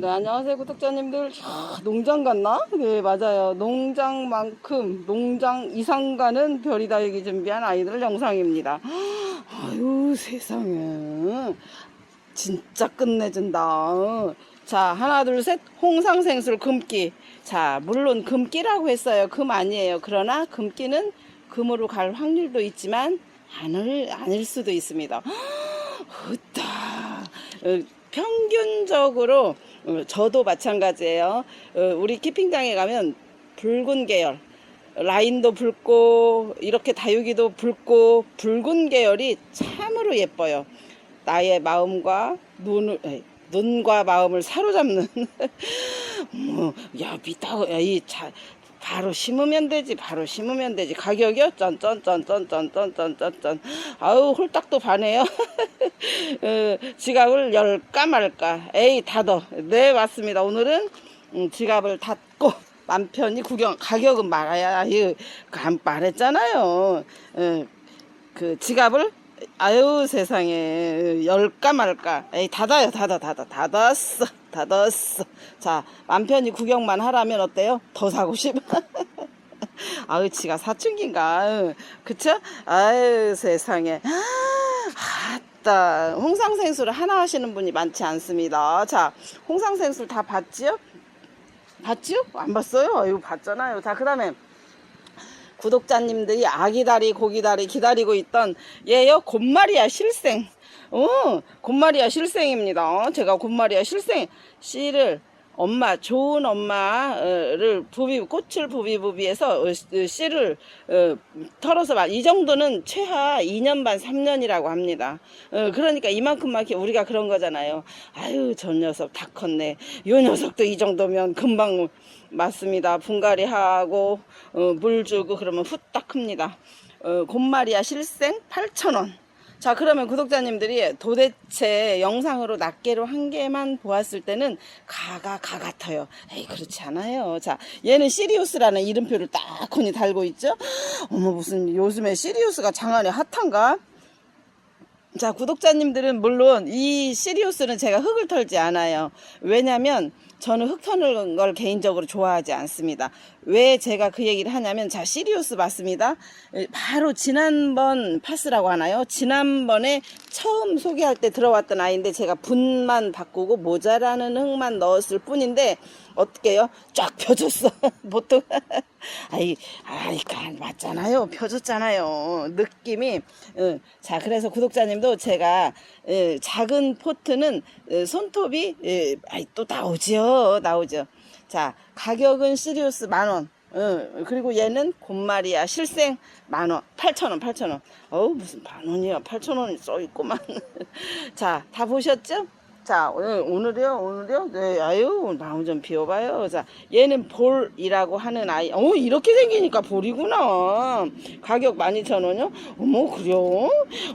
네, 안녕하세요, 구독자님들. 야, 농장 같나? 네, 맞아요. 농장만큼, 농장 이상 가는 별이다 얘기 준비한 아이들 영상입니다. 아유, 세상에. 진짜 끝내준다. 자, 하나, 둘, 셋. 홍상생술 금기. 자, 물론 금기라고 했어요. 금 아니에요. 그러나 금기는 금으로 갈 확률도 있지만, 아닐, 아닐 수도 있습니다. 으따. 어, 평균적으로 어, 저도 마찬가지예요. 어, 우리 키핑장에 가면 붉은 계열, 라인도 붉고 이렇게 다육이도 붉고 붉은 계열이 참으로 예뻐요. 나의 마음과 눈을 눈과 마음을 사로잡는 뭐, 야 미다 이 자, 바로 심으면 되지 바로 심으면 되지. 가격이요? 짠짠짠짠짠짠짠짠 아우 홀딱도 반해요. 어, 지갑을 열까 말까. 에이 닫어. 네 맞습니다. 오늘은 음, 지갑을 닫고 맘 편히 구경 가격은 말아야 이간 말했잖아요. 어, 그 지갑을 아유 세상에. 열까 말까. 에이 닫아요. 닫아 닫아. 닫았어 닫았어. 자 맘 편히 구경만 하라면 어때요? 더 사고 싶어. 아유 지가 사춘기인가? 그쵸? 아유 세상에. 아따. 홍상생수를 하나 하시는 분이 많지 않습니다. 자 홍상생수 다 봤지요? 봤지요? 안 봤어요? 아유 봤잖아요. 자 그 다음에 구독자님들이 아기다리 고기다리 기다리고 있던 얘요? 곰마리아 실생 어 곰마리아 실생입니다 제가 곰마리아 실생 씨를 엄마 좋은 엄마를 부비 꽃을 부비부비해서 어, 씨- 씨를 어, 털어서 말- 이 정도는 최하 2년 반 3년이라고 합니다. 어, 그러니까 이만큼만 우리가 그런 거잖아요. 아유 저 녀석 다 컸네. 요 녀석도 이 정도면 금방 맞습니다. 분갈이 하고 어, 물 주고 그러면 후딱 큽니다. 어, 곰마리아 실생 8,000원. 자 그러면 구독자님들이 도대체 영상으로 낱개로 한 개만 보았을 때는 가가 가 같아요. 에이 그렇지 않아요. 자 얘는 시리우스라는 이름표를 딱코니 달고 있죠. 어머 무슨 요즘에 시리우스가 장안에 핫한가? 자, 구독자님들은 물론 이 시리우스는 제가 흙을 털지 않아요. 왜냐면 저는 흙 터는 걸 개인적으로 좋아하지 않습니다. 왜 제가 그 얘기를 하냐면 자, 시리우스 맞습니다. 에, 바로 지난번 파스라고 하나요? 지난번에 처음 소개할 때 들어왔던 아이인데 제가 분만 바꾸고 모자라는 흙만 넣었을 뿐인데 어떻게요? 쫙 펴졌어. 보통 아이 아이 간 맞잖아요. 펴졌잖아요. 느낌이 어, 자 그래서 구독자님도 제가 예, 작은 포트는 예, 손톱이 예, 아이 또 나오지요. 나오죠. 자 가격은 시리우스 만원. 어, 그리고 얘는 곰마리아 실생 만원, 팔천원, 팔천원. 어우, 무슨 만원이야. 팔천원이 써있구만. 자, 다 보셨죠? 자, 오늘, 오늘이요, 오늘이요? 네, 아유, 마음 좀 비워봐요. 자, 얘는 볼이라고 하는 아이. 어, 이렇게 생기니까 볼이구나. 가격 12,000원이요? 어머, 그래요?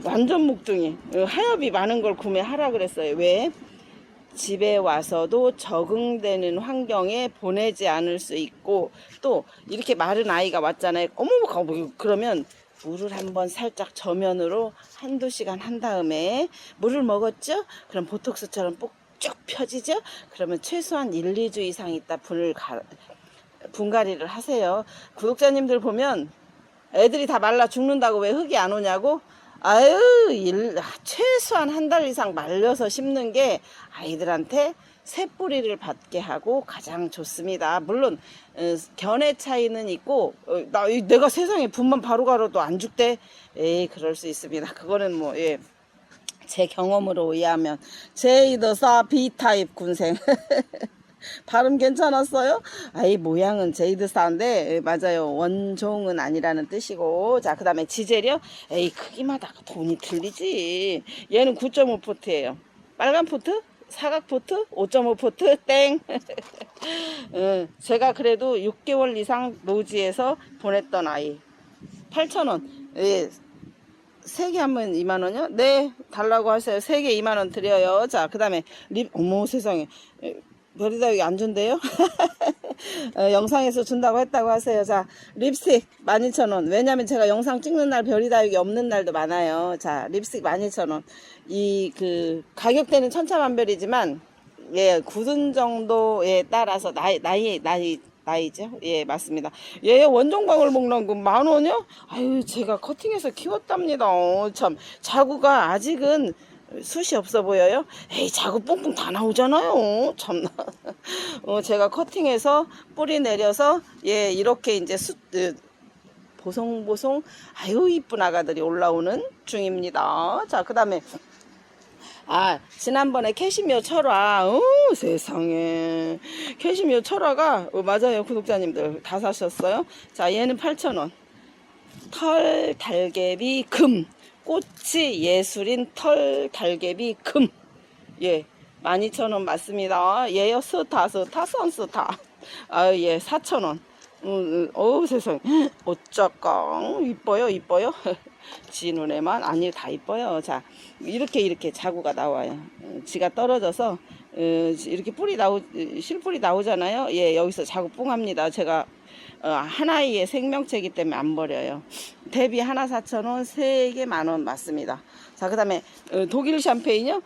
완전 묵둥이. 어, 하엽이 많은 걸 구매하라 그랬어요. 왜? 집에 와서도 적응되는 환경에 보내지 않을 수 있고 또 이렇게 마른 아이가 왔잖아요. 어머 어머, 그러면 물을 한번 살짝 저면으로 한두 시간 한 다음에 물을 먹었죠? 그럼 보톡스처럼 쭉 펴지죠? 그러면 최소한 1, 2주 이상 있다 분을 가, 분갈이를 하세요. 구독자님들 보면 애들이 다 말라 죽는다고 왜 흙이 안 오냐고? 아유, 일, 최소한 한 달 이상 말려서 심는 게 아이들한테 새 뿌리를 받게 하고 가장 좋습니다. 물론 어, 견해 차이는 있고 어, 나 이- 내가 세상에 분만 바로 가로도 안 죽대. 에이 그럴 수 있습니다. 그거는 뭐 예. 제 경험으로 의하면 제이더사 B타입 군생 발음 괜찮았어요? 아이 모양은 제이드사인데 예, 맞아요 원종은 아니라는 뜻이고 자 그 다음에 지젤이요? 에이 크기마다 돈이 틀리지 얘는 9.5 포트예요 빨간 포트? 사각 포트? 5.5 포트? 땡 예, 제가 그래도 6개월 이상 노지에서 보냈던 아이 8,000원 예, 세개 하면 2만 원이요? 네, 달라고 하세요. 세개 2만 원 드려요. 자, 그 다음에 립, 어머 세상에. 에, 별이다 여기 안 준대요? 어, 영상에서 준다고 했다고 하세요. 자, 립스틱 12,000원. 왜냐면 제가 영상 찍는 날 별이다육이 없는 날도 많아요. 자, 립스틱 12,000원. 이 그 가격대는 천차만별이지만 예, 굳은 정도에 따라서 나이, 나이, 나이, 나이죠? 예, 맞습니다. 예, 원종광을 거만 원이요? 아유, 제가 커팅해서 키웠답니다. 어, 참, 자구가 아직은 숱이 없어 보여요? 에이, 자구 뽕뽕 다 나오잖아요. 참나. 어, 제가 커팅해서 뿌리 내려서, 예, 이렇게 이제 수, 으, 보송보송, 아유, 이쁜 아가들이 올라오는 중입니다. 자, 그 다음에, 아, 지난번에 캐시미어 철화, 어, 세상에. 캐시미어 철화가, 어, 맞아요, 구독자님들. 다 사셨어요? 자, 얘는 8,000원. 털 달개비 금. 꽃이 예술인 털 달개비 금. 예, 12,000원 맞습니다. 얘요, 스타, 스타, 선스타. 아, 예, 4,000원. 음, 어우 세상 어쩌까 이뻐요 이뻐요 지 눈에만 아니 다 이뻐요 자 이렇게 이렇게 자구가 나와요 어, 지가 떨어져서 어, 이렇게 뿌리 나오 실뿌리 나오잖아요 예 여기서 자구 뿡 합니다 제가 어, 하나의 생명체이기 때문에 안 버려요 대비 하나 4천원 세 개 만원 맞습니다 자 그 다음에 어, 독일 샴페인요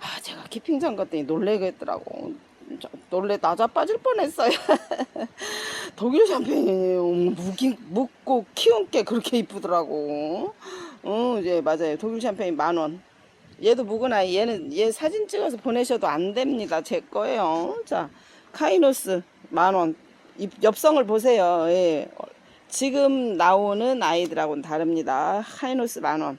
아 제가 키핑전 갔더니 놀래겠더라고 저- 놀래 나자 빠질 뻔했어요. 독일 샴페인이에요. 묵기, 묵고 키운 게 그렇게 이쁘더라고. 어, 예, 맞아요. 독일 샴페인 만 원. 얘도 묵은 아이. 얘는 얘 사진 찍어서 보내셔도 안 됩니다. 제 거예요. 자, 카이노스 만 원. 이 엽성을 보세요. 예. 지금 나오는 아이들하고는 다릅니다. 카이노스 만 원.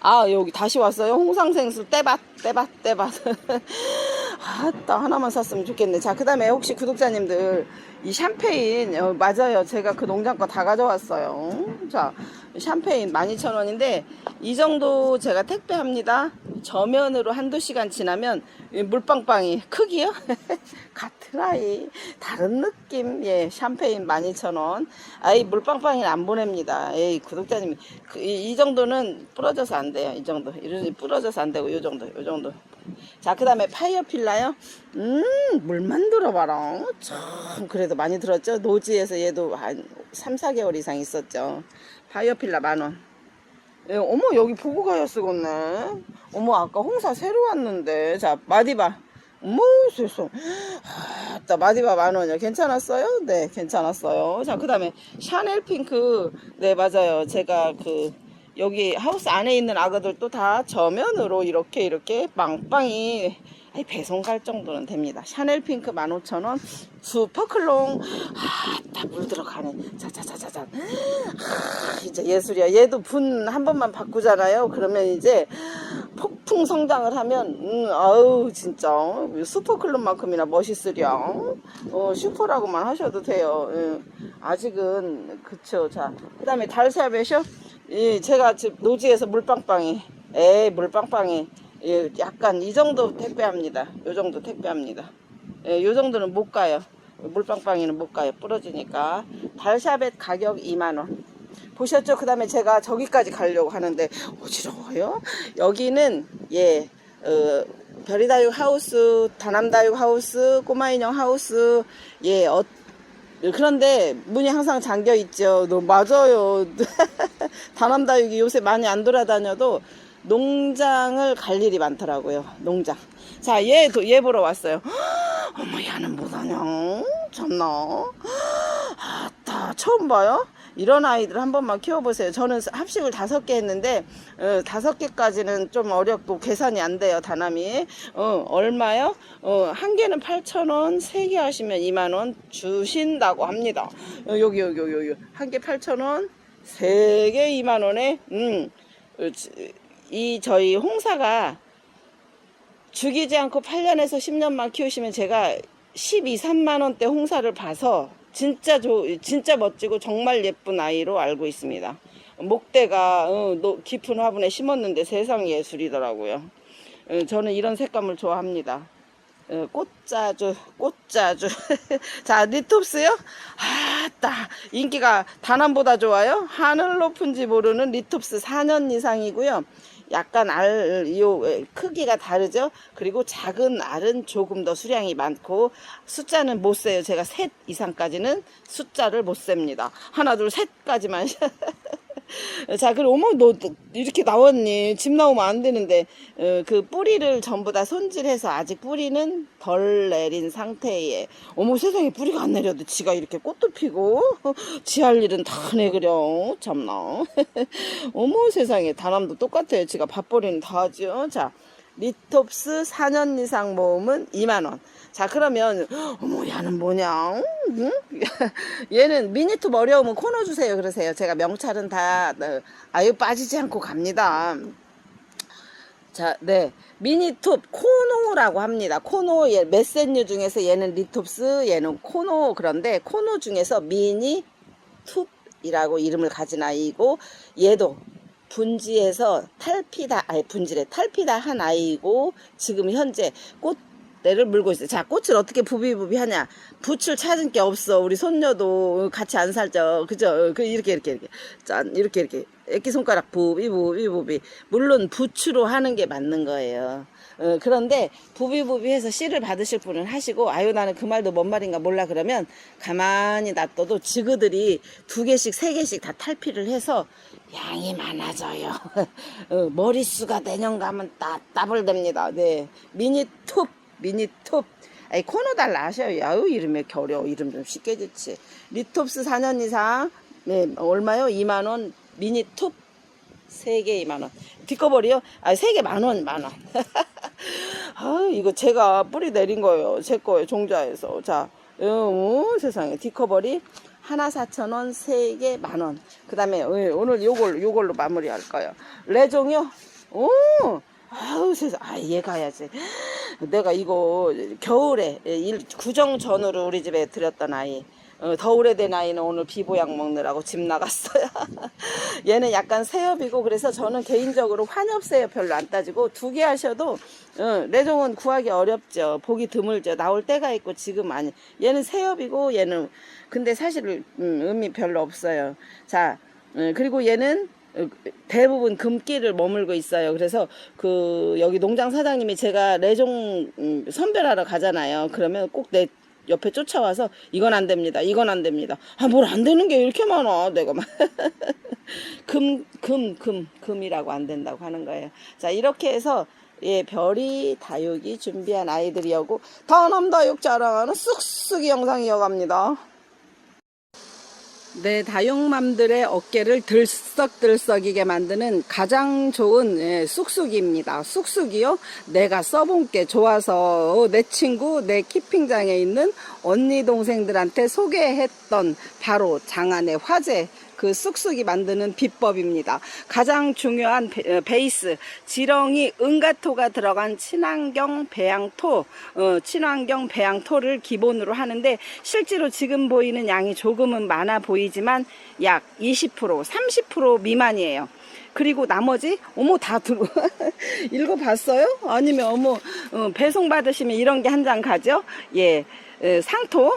아 여기 다시 왔어요 홍상생수 떼밭 떼밭 떼밭 아따 하나만 샀으면 좋겠네 자 그 다음에 혹시 구독자님들 이 샴페인 어, 맞아요 제가 그 농장 거 다 가져왔어요 자 샴페인 12,000원인데 이 정도 제가 택배합니다 저면으로 한두 시간 지나면 이 물빵빵이 크기요? 아이. 다른 느낌. 예 샴페인 12,000원. 아이 물빵빵이 안 보냅니다. 에이 구독자님 그, 이, 이 정도는 부러져서 안 돼요. 이 정도. 이런 부러져서 안 되고 요 정도 요 정도. 자 그 다음에 파이어 필라요? 음 물만 들어봐라. 참 그래도 많이 들었죠? 노지에서 얘도 한 3, 4개월 이상 있었죠. 파이어 필라 만원 예, 어머 여기 보고 가야 쓰겠네. 어머 아까 홍사 새로 왔는데. 자 마디바. 어머 세상. 아따 마디바 만원이요. 괜찮았어요? 네 괜찮았어요. 자 그 다음에 샤넬 핑크. 네 맞아요. 제가 그 여기 하우스 안에 있는 아가들도 다 저면으로 이렇게 이렇게 빵빵이 아니 배송 갈 정도는 됩니다. 샤넬 핑크 15,000원, 슈퍼클롱, 아, 다물 들어가네. 자자자자자. 아, 이제 예술이야. 얘도 분 한 번만 바꾸잖아요. 그러면 이제 폭풍 성장을 하면, 음, 아우, 진짜. 슈퍼클론만큼이나 멋있으랴. 어, 슈퍼라고만 하셔도 돼요. 예. 아직은, 그쵸. 자, 그 다음에 달샤벳이요? 예, 제가 지금 노지에서 물빵빵이, 에 물빵빵이, 예, 약간 이 정도 택배합니다. 요 정도 택배합니다. 예, 요 정도는 못 가요. 물빵빵이는 못 가요. 부러지니까. 달샤벳 가격 2만원. 보셨죠? 그 다음에 제가 저기까지 가려고 하는데, 어지러워요? 여기는, 예, 어, 별이다육 하우스, 다남다육 하우스, 꼬마인형 하우스, 예, 어, 그런데 문이 항상 잠겨 있죠. 너 맞아요. 다남다육이 요새 많이 안 돌아다녀도 농장을 갈 일이 많더라고요. 농장. 자, 얘, 도- 얘 보러 왔어요. 어머, 얘는 뭐하냐? 참나. 아따, 처음 봐요? 이런 아이들 한 번만 키워보세요. 저는 합식을 다섯 개 했는데, 어, 다섯 개까지는 좀 어렵고 계산이 안 돼요, 다남이. 어, 얼마요? 어, 한 개는 8,000원, 세 개 하시면 2만 원 주신다고 합니다. 어, 여기, 여기, 여기, 여기. 한 개 8,000원, 세 개 2만 원에, 음, 어, 지- 이 저희 홍사가 죽이지 않고 8년에서 10년만 키우시면 제가 12, 3만 원대 홍사를 봐서 진짜 조, 진짜 멋지고 정말 예쁜 아이로 알고 있습니다. 목대가 어, 노- 깊은 화분에 심었는데 세상 예술이더라고요. 어, 저는 이런 색감을 좋아합니다. 어, 꽃자주, 꽃자주. 자, 리톱스요? 아따, 인기가 다남보다 좋아요. 하늘 높은지 모르는 리톱스 4년 이상이고요. 약간 알, 요, 에, 크기가 다르죠? 그리고 작은 알은 조금 더 수량이 많고, 숫자는 못 세요. 제가 셋 이상까지는 숫자를 못 셉니다. 하나, 둘, 셋까지만. 자, 그리고 어머, 너 이렇게 나왔니? 집 나오면 안 되는데, 어, 그 뿌리를 전부 다 손질해서 아직 뿌리는 덜 내린 상태에, 어머, 세상에 뿌리가 안 내려도 지가 이렇게 꽃도 피고, 지 할 일은 다 내그려. 참나. 어머, 세상에. 다람도 똑같아요. 지가 밥벌이는 다 하죠. 자, 리톱스 4년 이상 모으면 2만원. 자, 그러면, 어머, 얘는 뭐냐? 응? 얘는 미니톱 어려우면 코너 주세요. 그러세요. 제가 명찰은 다, 어, 아유, 빠지지 않고 갑니다. 자, 네. 미니톱 코노라고 합니다. 코노, 얘, 메센류 중에서 얘는 리톱스, 얘는 코노. 그런데 코노 중에서 미니톱이라고 이름을 가진 아이고, 얘도 분지에서 탈피다, 아니 분지래, 탈피다 한 아이고, 지금 현재 꽃대를 물고 있어요. 자, 꽃을 어떻게 부비부비 하냐? 붓을 찾은 게 없어. 우리 손녀도 같이 안 살죠. 그죠? 그, 이렇게, 이렇게, 이렇게. 짠, 이렇게, 이렇게. 애기 손가락 부비, 부비, 부비. 물론 붓으로 하는 게 맞는 거예요. 어, 그런데 부비부비 해서 씨를 받으실 분은 하시고 아유 나는 그 말도 뭔 말인가 몰라 그러면 가만히 놔둬도 지그들이 두 개씩 세 개씩 다 탈피를 해서 양이 많아져요. 어, 머릿수가 내년 가면 따 따블 됩니다. 네. 미니톱, 미니톱. 아이, 코너 달라 하셔요. 아유, 이름에 겨려. 이름 좀 쉽게 짓지. 리톱스 4년 이상. 네, 얼마요? 2만원. 미니톱. 3개 2만원. 뒷거버리요? 아, 3개 만원, 만원. 아, 이거 제가 뿌리 내린 거예요. 제 거예요. 종자에서. 자, 어, 세상에. 뒷커버리. 하나 4천원, 세 개 만원. 그 다음에 오늘 요걸, 요걸로 마무리 할 거예요. 레종이요? 오! 아우 세상, 아, 얘 가야지. 내가 이거 겨울에 일, 구정 전으로 우리 집에 들였던 아이. 어, 더 오래된 아이는 오늘 비보약 먹느라고 집 나갔어요. 얘는 약간 새엽이고 그래서 저는 개인적으로 환엽새엽 별로 안 따지고 두 개 하셔도 어, 레종은 구하기 어렵죠. 보기 드물죠. 나올 때가 있고 지금 아니. 얘는 새엽이고 얘는 근데 사실 음, 의미 별로 없어요. 자 어, 그리고 얘는 어, 대부분 금기를 머물고 있어요. 그래서 그 여기 농장 사장님이 제가 레종 음, 선별하러 가잖아요. 그러면 꼭내 옆에 쫓아와서 이건 안 됩니다. 이건 안 됩니다. 아 뭘 안 되는 게 이렇게 많아. 내가 막 금, 금, 금, 금이라고 안 된다고 하는 거예요. 자, 이렇게 해서, 예, 별이 다육이 준비한 아이들이었고, 다남다육 자랑하는 쑥쑥이 영상 이어갑니다. 네, 다육맘들의 어깨를 들썩들썩이게 만드는 가장 좋은 예, 쑥쑥이입니다. 쑥쑥이요. 내가 써본 게 좋아서 어, 내 친구, 내 키핑장에 있는 언니 동생들한테 소개했던 바로 장안의 화제 그 쑥쑥이 만드는 비법입니다. 가장 중요한 베, 어, 베이스 지렁이 은가토가 들어간 친환경 배양토 어, 친환경 배양토를 기본으로 하는데 실제로 지금 보이는 양이 조금은 많아 보이지만 약 20% 30% 미만이에요. 그리고 나머지 어머 다 들어 읽어봤어요? 아니면 어머 어, 배송 받으시면 이런 게 한 장 가죠? 예 에, 상토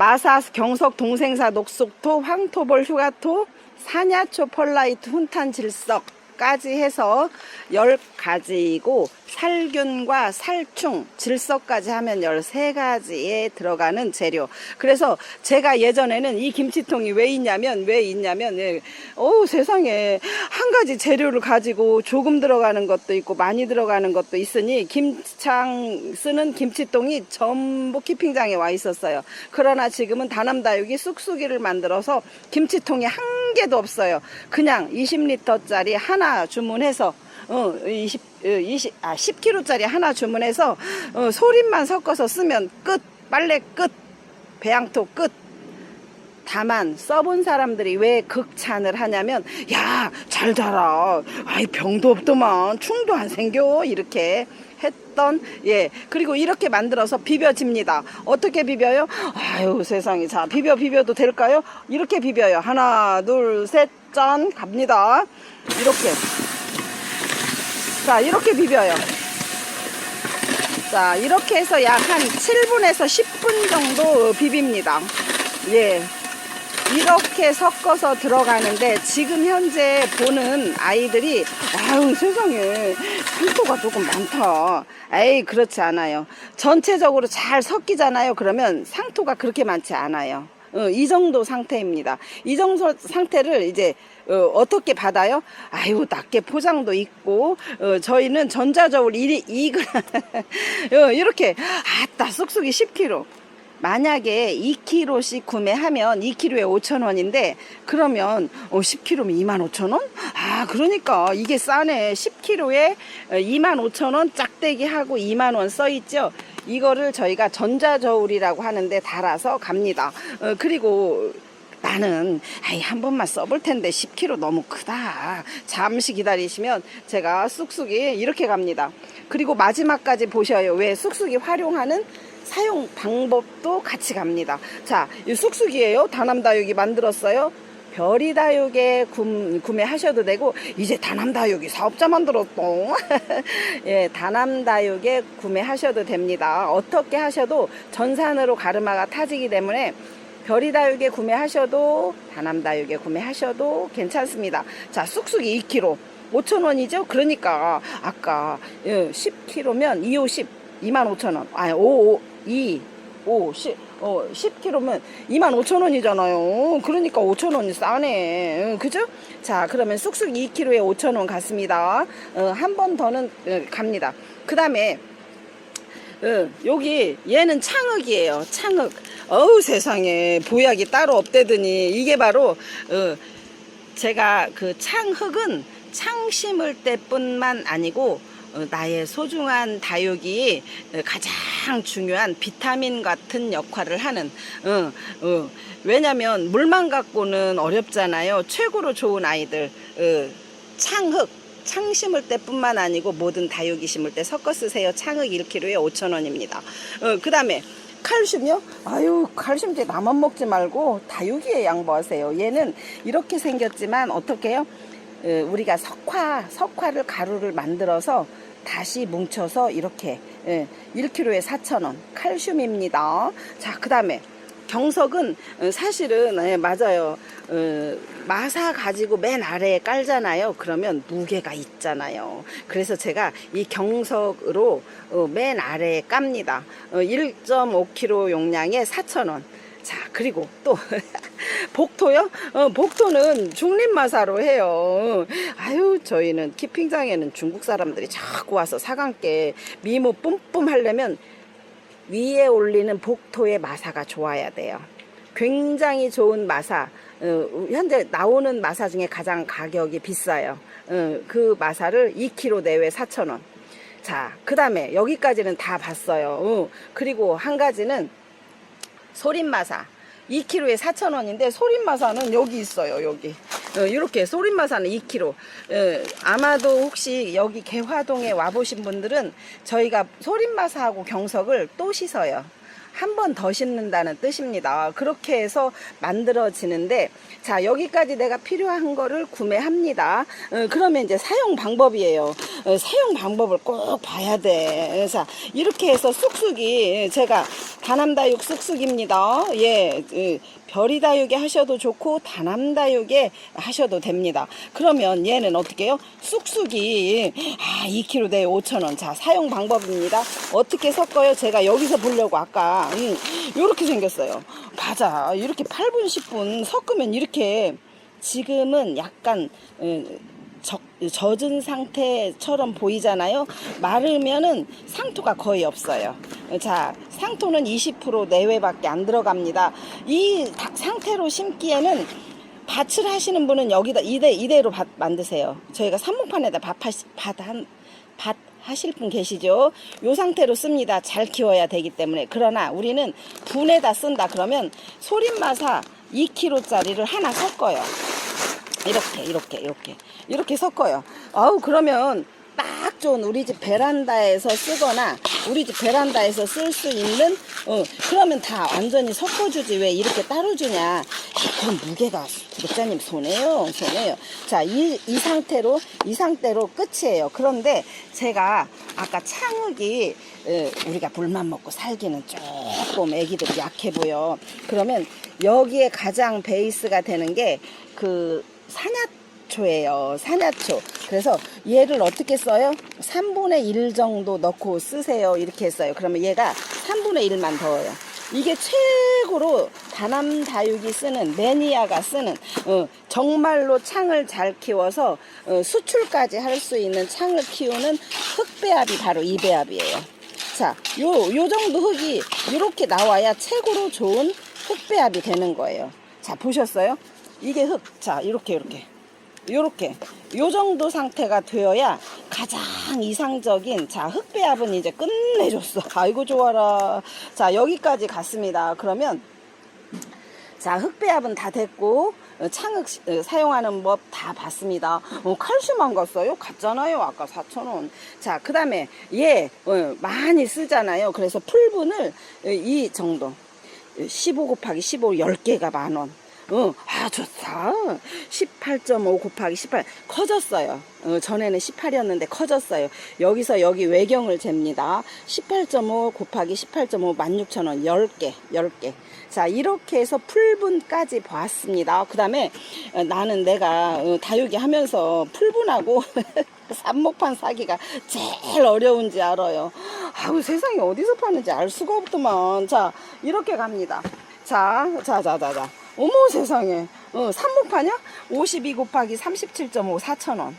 마사, 경석, 동생사, 녹속토, 황토볼, 휴가토, 사냐초, 펄라이트, 훈탄, 질석까지 해서 10가지이고 살균과 살충, 질석까지 하면 13가지에 들어가는 재료. 그래서 제가 예전에는 이 김치통이 왜 있냐면 왜 있냐면 예, 어우 세상에 한 가지 재료를 가지고 조금 들어가는 것도 있고 많이 들어가는 것도 있으니 김창 쓰는 김치통이 전부 키핑장에 와 있었어요. 그러나 지금은 다남다육이 쑥쑥이를 만들어서 김치통이 한 개도 없어요. 그냥 20리터짜리 하나 주문해서 어, 20, 어, 20, 아, 10kg짜리 하나 주문해서, 어, 소림만 섞어서 쓰면 끝, 빨래 끝, 배양토 끝. 다만 써본 사람들이 왜 극찬을 하냐면 야잘 자라. 아이 병도 없더만. 충도 안 생겨. 이렇게 했던 예. 그리고 이렇게 만들어서 비벼집니다. 어떻게 비벼요? 아유 세상에. 자 비벼 비벼도 될까요? 이렇게 비벼요. 하나 둘 셋 짠. 갑니다. 이렇게 자 이렇게 비벼요. 자 이렇게 해서 약 한 7분에서 10분 정도 비빕니다. 예. 이렇게 섞어서 들어가는데 지금 현재 보는 아이들이 아유 세상에. 상토가 조금 많다. 에이 그렇지 않아요. 전체적으로 잘 섞이잖아요. 그러면 상토가 그렇게 많지 않아요. 어, 이 정도 상태입니다. 이 정도 상태를 이제 어, 떻게 받아요? 아유 낮게 포장도 있고 어, 저희는 전자저울 1, 2g 어, 이렇게 아따 쑥쑥이 10kg 만약에 2kg씩 구매하면 2kg에 5,000원인데 그러면 어, 10kg면 25,000원? 아 그러니까 이게 싸네 10kg에 25,000원 짝대기하고 2만원 써있죠 이거를 저희가 전자저울이라고 하는데 달아서 갑니다 어, 그리고 나는 아이 한 번만 써볼 텐데 10kg 너무 크다. 잠시 기다리시면 제가 쑥쑥이 이렇게 갑니다. 그리고 마지막까지 보셔요. 왜 쑥쑥이 활용하는 사용 방법도 같이 갑니다. 자, 이 쑥쑥이에요. 다남다육이 만들었어요. 별이 다육에 구매하셔도 되고 이제 다남 다육이 사업자 만들었또 예 다남 다육에 구매하셔도 됩니다 어떻게 하셔도 전산으로 가르마가 타지기 때문에 별이 다육에 구매하셔도 다남 다육에 구매하셔도 괜찮습니다. 자 쑥쑥이 2kg 5,000원이죠? 그러니까 아까 10kg면 2, 5, 10 25,000원 아니 5, 5 2 5, 10 어, 10kg면 25,000원이잖아요. 그러니까 5,000원이 싸네. 응, 그죠? 자, 그러면 쑥쑥 2kg에 5,000원 갔습니다. 어, 한 번 더는 어, 갑니다. 그 다음에 어, 여기 얘는 창흑이에요. 창흑. 어우 세상에 보약이 따로 없대더니 이게 바로 어, 제가 그 창흑은 창 심을 때뿐만 아니고 어, 나의 소중한 다육이 어, 가장 중요한 비타민 같은 역할을 하는 어, 어, 왜냐면 물만 갖고는 어렵잖아요 최고로 좋은 아이들 어, 창흑 창 심을 때뿐만 아니고 모든 다육이 심을 때 섞어 쓰세요 창흑 1kg에 5,000원입니다 어, 그 다음에 칼슘이요? 아유 칼슘제 나만 먹지 말고 다육이에 양보하세요 얘는 이렇게 생겼지만 어떻게 해요? 어, 우리가 석화, 석화를 가루를 만들어서 다시 뭉쳐서 이렇게 예, 1kg에 4,000원 칼슘입니다. 자, 그 다음에 경석은 어, 사실은 예, 맞아요. 어, 마사 가지고 맨 아래에 깔잖아요. 그러면 무게가 있잖아요. 그래서 제가 이 경석으로 어, 맨 아래에 깝니다. 어, 1.5kg 용량에 4,000원. 자, 그리고 또 복토요? 어, 복토는 중립마사로 해요. 아유, 저희는 키핑장에는 중국 사람들이 자꾸 와서 사강께 미모 뿜뿜 하려면 위에 올리는 복토의 마사가 좋아야 돼요. 굉장히 좋은 마사. 어, 현재 나오는 마사 중에 가장 가격이 비싸요. 어, 그 마사를 2kg 내외 4,000원. 자, 그 다음에 여기까지는 다 봤어요. 어, 그리고 한 가지는 소림마사 2kg에 4,000원인데 소림마사는 여기 있어요 여기. 어, 이렇게 소림마사는 2kg 어, 아마도 혹시 여기 개화동에 와보신 분들은 저희가 소림마사하고 경석을 또 씻어요 한 번더 씻는다는 뜻입니다. 그렇게 해서 만들어지는데, 자, 여기까지 내가 필요한 거를 구매합니다. 어, 그러면 이제 사용 방법이에요. 어, 사용 방법을 꼭 봐야 돼. 자, 이렇게 해서 쑥쑥이 제가 다남다육 쑥쑥입니다. 예, 예, 별이다육에 하셔도 좋고 다남다육에 하셔도 됩니다. 그러면 얘는 어떻게 해요? 쑥쑥이 아 2kg 대 5,000원. 자 사용 방법입니다. 어떻게 섞어요? 제가 여기서 보려고 아까 음, 이렇게 생겼어요. 맞아. 이렇게 8분 10분 섞으면 이렇게 지금은 약간 어, 적, 젖은 상태처럼 보이잖아요. 마르면은 상토가 거의 없어요. 자, 상토는 20% 내외밖에 안 들어갑니다. 이 다- 상태로 심기에는 밭을 하시는 분은 여기다 이대, 이대로 밭 만드세요. 저희가 산목판에다 밭, 하시, 밭 한, 밭 하실 분 계시죠? 요 상태로 씁니다. 잘 키워야 되기 때문에. 그러나 우리는 분에다 쓴다 그러면 소림마사 2kg짜리를 하나 섞어요. 이렇게 이렇게 이렇게. 이렇게 섞어요. 아우 그러면 딱 좋은 우리 집 베란다에서 쓰거나 우리 집 베란다에서 쓸 수 있는 어 그러면 다 완전히 섞어주지. 왜 이렇게 따로 주냐? 그럼 무게가 구독자님 손해요 손해요. 자이 이 상태로 이 상태로 끝이에요. 그런데 제가 아까 창흑이 어, 우리가 물만 먹고 살기는 조금 애기들이 약해 보여. 그러면 여기에 가장 베이스가 되는 게그 산야초예요. 산야초. 그래서 얘를 어떻게 써요? 3분의 1 정도 넣고 쓰세요. 이렇게 했어요. 그러면 얘가 3분의 1만 더워요. 이게 최고로 다남 다육이 쓰는 매니아가 쓰는 어, 정말로 창을 잘 키워서 어, 수출까지 할 수 있는 창을 키우는 흙배합이 바로 이 배합이에요. 자, 요, 요 정도 흙이 이렇게 나와야 최고로 좋은 흙배합이 되는 거예요. 자, 보셨어요? 이게 흙. 자, 이렇게, 이렇게. 요렇게. 요 정도 상태가 되어야 가장 이상적인 자 흑배합은 이제 끝내줬어. 아이고 좋아라. 자 여기까지 갔습니다. 그러면 자 흑배합은 다 됐고 어, 시- 어, 사용하는 법 다 봤습니다. 어, 칼슘 안 갔어요? 갔잖아요 아까 4,000원. 자 그 다음에 얘 어, 많이 쓰잖아요. 그래서 풀분을 어, 이 정도. 15 곱하기 15 10개가 만 원 어, 아, 좋다. 18.5 곱하기 18. 커졌어요. 어, 전에는 18이었는데 커졌어요. 여기서 여기 외경을 잽니다. 18.5 곱하기 18.5 16,000원 10개, 10개. 자, 이렇게 해서 풀분까지 보았습니다. 그 다음에 나는 내가 어, 다육이 하면서 풀분하고 삽목판 사기가 제일 어려운지 알아요. 아우, 세상에 어디서 파는지 알 수가 없더만. 자, 이렇게 갑니다. 자, 자, 자, 자, 자. 어머 세상에. 어, 삽목파냐? 52 곱하기 37.5 4,000원.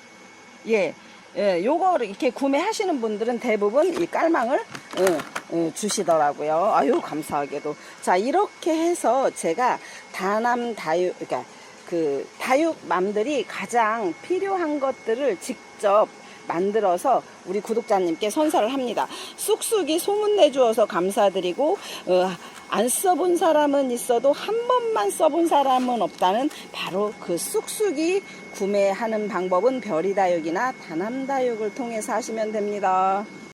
예. 예, 요거를 이렇게 구매하시는 분들은 대부분 이 깔망을 어, 어, 주시더라고요. 아유, 감사하게도. 자, 이렇게 해서 제가 다남 다육, 그러니까 그 다육맘들이 가장 필요한 것들을 직접 만들어서 우리 구독자님께 선사를 합니다. 쑥쑥이 소문 내주어서 감사드리고 어, 안 써본 사람은 있어도 한 번만 써본 사람은 없다는 바로 그 쑥쑥이 구매하는 방법은 별이다육이나 다남다육을 통해서 하시면 됩니다.